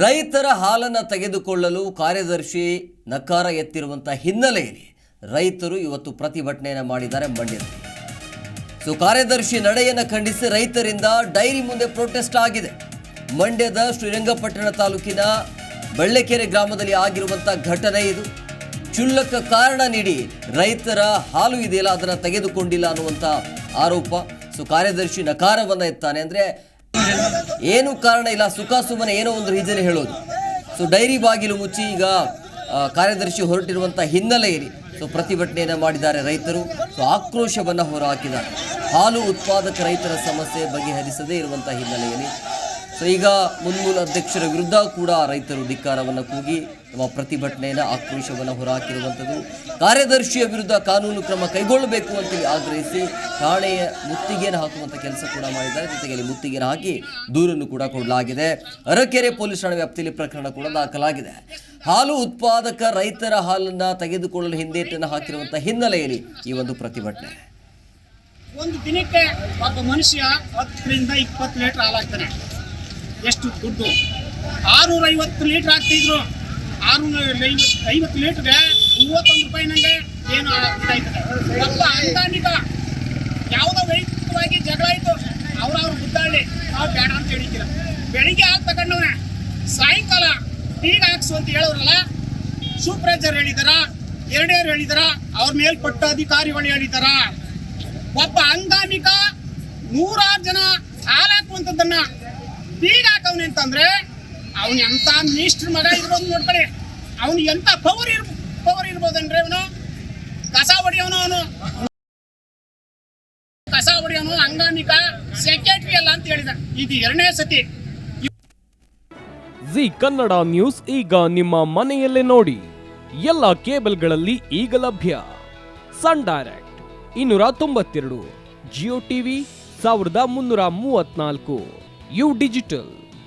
ರೈತರ ಹಾಲನ್ನು ತೆಗೆದುಕೊಳ್ಳಲು ಕಾರ್ಯದರ್ಶಿ ನಕಾರ ಎತ್ತಿರುವಂಥ ಹಿನ್ನೆಲೆಯಲ್ಲಿ ರೈತರು ಇವತ್ತು ಪ್ರತಿಭಟನೆಯನ್ನು ಮಾಡಿದ್ದಾರೆ ಮಂಡ್ಯದಲ್ಲಿ. ಸೊ ಕಾರ್ಯದರ್ಶಿ ನಡೆಯನ್ನು ಖಂಡಿಸಿ ರೈತರಿಂದ ಡೈರಿ ಮುಂದೆ ಪ್ರೊಟೆಸ್ಟ್ ಆಗಿದೆ. ಮಂಡ್ಯದ ಶ್ರೀರಂಗಪಟ್ಟಣ ತಾಲೂಕಿನ ಬಳ್ಳೆಕೆರೆ ಗ್ರಾಮದಲ್ಲಿ ಆಗಿರುವಂಥ ಘಟನೆ ಇದು. ಚುಲ್ಲಕ ಕಾರಣ ನೀಡಿ ರೈತರ ಹಾಲು ಇದೆಯಲ್ಲ ಅದನ್ನು ತೆಗೆದುಕೊಂಡಿಲ್ಲ ಅನ್ನುವಂಥ ಆರೋಪ. ಸೊ ಕಾರ್ಯದರ್ಶಿ ನಕಾರವನ್ನು ಎತ್ತಾನೆ. ಅಂದರೆ ಏನು ಕಾರಣ ಇಲ್ಲ, ಸುಖ ಸುಮ್ಮನೆ ಏನೋ ಒಂದು ರೀಸನ್ ಹೇಳೋದು. ಸೊ ಡೈರಿ ಬಾಗಿಲು ಮುಚ್ಚಿ ಈಗ ಕಾರ್ಯದರ್ಶಿ ಹೊರಟಿರುವಂಥ ಹಿನ್ನೆಲೆಯಲ್ಲಿ ಸೊ ಪ್ರತಿಭಟನೆಯನ್ನು ಮಾಡಿದ್ದಾರೆ ರೈತರು. ಸೊ ಆಕ್ರೋಶವನ್ನು ಹೊರಹಾಕಿದ್ದಾರೆ. ಹಾಲು ಉತ್ಪಾದಕ ರೈತರ ಸಮಸ್ಯೆ ಬಗೆಹರಿಸದೇ ಇರುವಂಥ ಹಿನ್ನೆಲೆಯಲ್ಲಿ ಈಗ ಮುನ್ಮೂಲ ಅಧ್ಯಕ್ಷರ ವಿರುದ್ಧ ಕೂಡ ರೈತರು ಧಿಕ್ಕಾರವನ್ನು ಕೂಗಿ ತಮ್ಮ ಪ್ರತಿಭಟನೆಯನ್ನು ಆಕ್ರೋಶವನ್ನು ಹೊರಹಾಕಿರುವಂಥದ್ದು. ಕಾರ್ಯದರ್ಶಿಯ ವಿರುದ್ಧ ಕಾನೂನು ಕ್ರಮ ಕೈಗೊಳ್ಳಬೇಕು ಅಂತೇಳಿ ಆಗ್ರಹಿಸಿ ಠಾಣೆಯ ಮುತ್ತಿಗೆಯನ್ನು ಹಾಕುವಂಥ ಕೆಲಸ ಕೂಡ ಮಾಡಿದ್ದಾರೆ. ಜೊತೆಗೆ ಮುತ್ತಿಗೆಯನ್ನು ಹಾಕಿ ದೂರನ್ನು ಕೂಡ ಕೊಡಲಾಗಿದೆ. ಅರಕೆರೆ ಪೊಲೀಸ್ ಠಾಣೆ ವ್ಯಾಪ್ತಿಯಲ್ಲಿ ಪ್ರಕರಣ ಕೂಡ ದಾಖಲಾಗಿದೆ. ಹಾಲು ಉತ್ಪಾದಕ ರೈತರ ಹಾಲನ್ನು ತೆಗೆದುಕೊಳ್ಳಲು ಹಿಂದೇಟನ್ನು ಹಾಕಿರುವಂಥ ಹಿನ್ನೆಲೆಯಲ್ಲಿ ಈ ಒಂದು ಪ್ರತಿಭಟನೆ. ಒಂದು ದಿನಕ್ಕೆ ಒಬ್ಬ ಮನುಷ್ಯ ಹತ್ತರಿಂದ ಇಪ್ಪತ್ತು ಲೀಟರ್ ಹಾಲಾಗ್ತಾನೆ ಎಷ್ಟು ದುಡ್ಡು? ಆರುನೂರ ಐವತ್ತು ಲೀಟರ್ ಹಾಕ್ತಿದ್ರು. ಆರುನೂರ ಐವತ್ತು ಲೀಟ್ರ್ಗೆ ಮೂವತ್ತೊಂದು ರೂಪಾಯಿ ನಂಗೆ ಏನು ಒಬ್ಬ ಯಾವುದೋ ವೈಯಕ್ತಿಕವಾಗಿ ಜಗಳ ಆಯಿತು. ಅವ್ರವ್ರು ಗುದ್ದಾಳಿ ನಾವು ಬೇಡ ಅಂತ ಹೇಳಿದ್ದೀರ. ಬೆಳಿಗ್ಗೆ ಆಗ ತಗೊಂಡವನೆ ಸಾಯಂಕಾಲ ಟೀಗೆ ಹಾಕ್ಸು ಅಂತ ಹೇಳೋರಲ್ಲ ಸೂಪರ್ವೈಸರ್ ಹೇಳಿದಾರ, ಎರಡೇರು ಹೇಳಿದಾರ, ಅವ್ರ ಮೇಲ್ಪಟ್ಟ ಅಧಿಕಾರಿಗಳು ಹೇಳಿದಾರ. ಒಬ್ಬ ಅಂಗಾಮಿಕ ನೂರಾರು ಜನ ಹಾಲಾಕುವಂಥದ್ದನ್ನ ಬೀಗ ಅವನು ಎಂತ ಮಿನಿಸ್ಟರ್ ಮಗ ಇರ್ಬೋದು ನೋಡ್ಕೊಳ್ಳಿ. ಅವನು ಎಂತ ಪವರ್ ಇರ್ ಪವರ್ ಇರ್ಬೋದನ್ರಿ ಅವನು? ಕಸ ಹೊಡಿಯವನು ಅವನು. ಕಸ ಹೊಡಿಯವನು ಅಂಗಾಮಿಕ ಸೆಕ್ರೆಟರಿ ಅಲ್ಲ ಅಂತ ಹೇಳಿದ. ಇದು ಎರಡನೇ ಸತಿ. ಜಿ ಕನ್ನಡ ನ್ಯೂಸ್ ಈಗ ನಿಮ್ಮ ಮನೆಯಲ್ಲೇ ನೋಡಿ. ಎಲ್ಲ ಕೇಬಲ್ಗಳಲ್ಲಿ ಈಗ ಲಭ್ಯ. ಸನ್ ಡೈರೆಕ್ಟ್ ಇನ್ನೂರ ತೊಂಬತ್ತೆರಡು, ಜಿಯೋ ಟಿವಿ ಸಾವಿರದ ಮುನ್ನೂರ ಮೂವತ್ನಾಲ್ಕು ಯು ಡಿಜಿಟಲ್.